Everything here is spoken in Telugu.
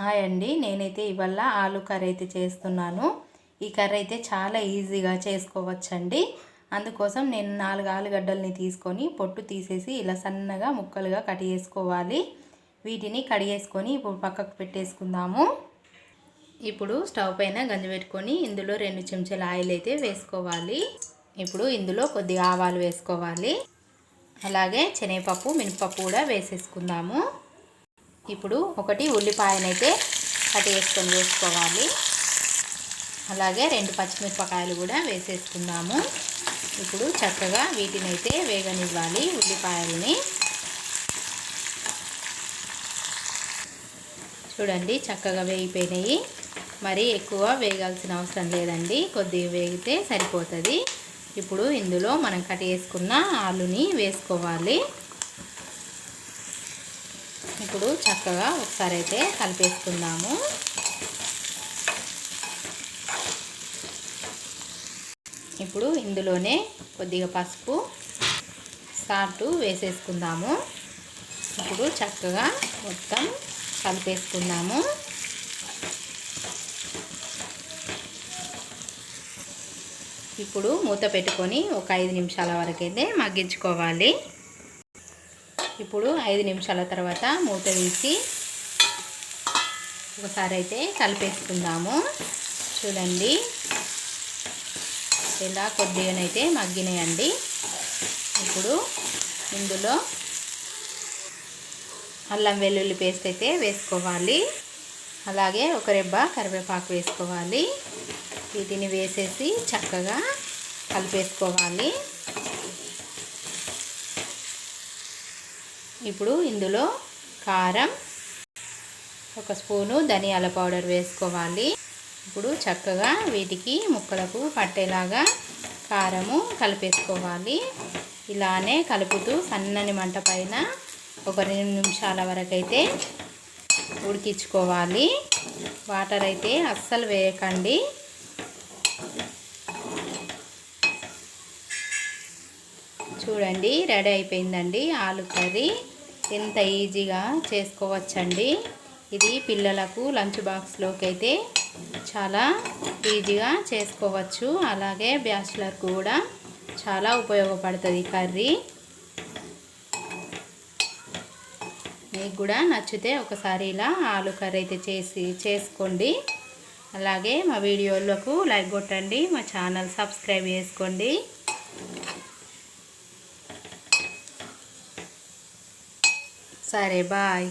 హాయ్ అండి. నేనైతే ఇవాళ ఆలు కర్రీ అయితే చేస్తున్నాను. ఈ కర్రీ అయితే చాలా ఈజీగా చేసుకోవచ్చండి. అందుకోసం నేను నాలుగు ఆలుగడ్డల్ని తీసుకొని పొట్టు తీసేసి ఇలా సన్నగా ముక్కలుగా కట్ చేసుకోవాలి. వీటిని కడిగేసుకొని ఇప్పుడు పక్కకు పెట్టేసుకుందాము. ఇప్పుడు స్టవ్ పైన గంజి పెట్టుకొని ఇందులో రెండు చెంచాల ఆయిల్ అయితే వేసుకోవాలి. ఇప్పుడు ఇందులో కొద్దిగా ఆవాలు వేసుకోవాలి. అలాగే శనగపప్పు మినపప్పు కూడా వేసేసుకుందాము. ఇప్పుడు ఒకటి ఉల్లిపాయనైతే కట్ చేసుకొని వేసుకోవాలి. అలాగే రెండు పచ్చిమిరపకాయలు కూడా వేసేసుకుందాము. ఇప్పుడు చక్కగా వీటినైతే వేగనివ్వాలి ఉల్లిపాయలని. చూడండి చక్కగా వేగిపోయినాయి. మరి ఎక్కువ వేగాల్సిన అవసరం లేదండి. కొద్దిగా వేగితే సరిపోతుంది. ఇప్పుడు ఇందులో మనం కట్ చేసుకున్న ఆలుని వేసుకోవాలి. ఇప్పుడు చక్కగా ఒకసారి అయితే కలిపేసుకుందాము. ఇప్పుడు ఇందులోనే కొద్దిగా పసుపు సాల్ట్ వేసేసుకుందాము. ఇప్పుడు చక్కగా మొత్తం కలిపేసుకుందాము. ఇప్పుడు మూత పెట్టుకొని ఒక ఐదు నిమిషాల వరకు అయితే మగ్గించుకోవాలి. ఇప్పుడు ఐదు నిమిషాల తర్వాత మూత తీసి ఒకసారి అయితే కలిపేసుకుందాము. చూడండి. ఇలా కొద్దిగానైతే మగ్గినాయండి. ఇప్పుడు ఇందులో అల్లం వెల్లుల్లి పేస్ట్ అయితే వేసుకోవాలి. అలాగే ఒక రెబ్బ కరివేపాకు వేసుకోవాలి. వీటిని వేసేసి చక్కగా కలిపేసుకోవాలి. ఇప్పుడు ఇందులో కారం ఒక స్పూను ధనియాల పౌడర్ వేసుకోవాలి. ఇప్పుడు చక్కగా వీటికి ముక్కలకు పట్టేలాగా కారము కలిపేసుకోవాలి. ఇలానే కలుపుతూ సన్నని మంట పైన ఒక రెండు నిమిషాల వరకైతే ఉడికించుకోవాలి. వాటర్ అయితే అస్సలు వేయకండి. చూడండి రెడీ అయిపోయిందండి ఆలు కర్రీ. ఎంత ఈజీగా చేసుకోవచ్చండి. ఇది పిల్లలకు లంచ్ బాక్స్లోకి అయితే చాలా ఈజీగా చేసుకోవచ్చు. అలాగే బ్యాచులర్ కూడా చాలా ఉపయోగపడుతుంది కర్రీ. మీకు కూడా నచ్చితే ఒకసారి ఇలా ఆలు కర్రీ అయితే చేసి చేసుకోండి. అలాగే మా వీడియోలకు లైక్ కొట్టండి మా ఛానల్ సబ్స్క్రైబ్ చేసుకోండి. సరే బాయ్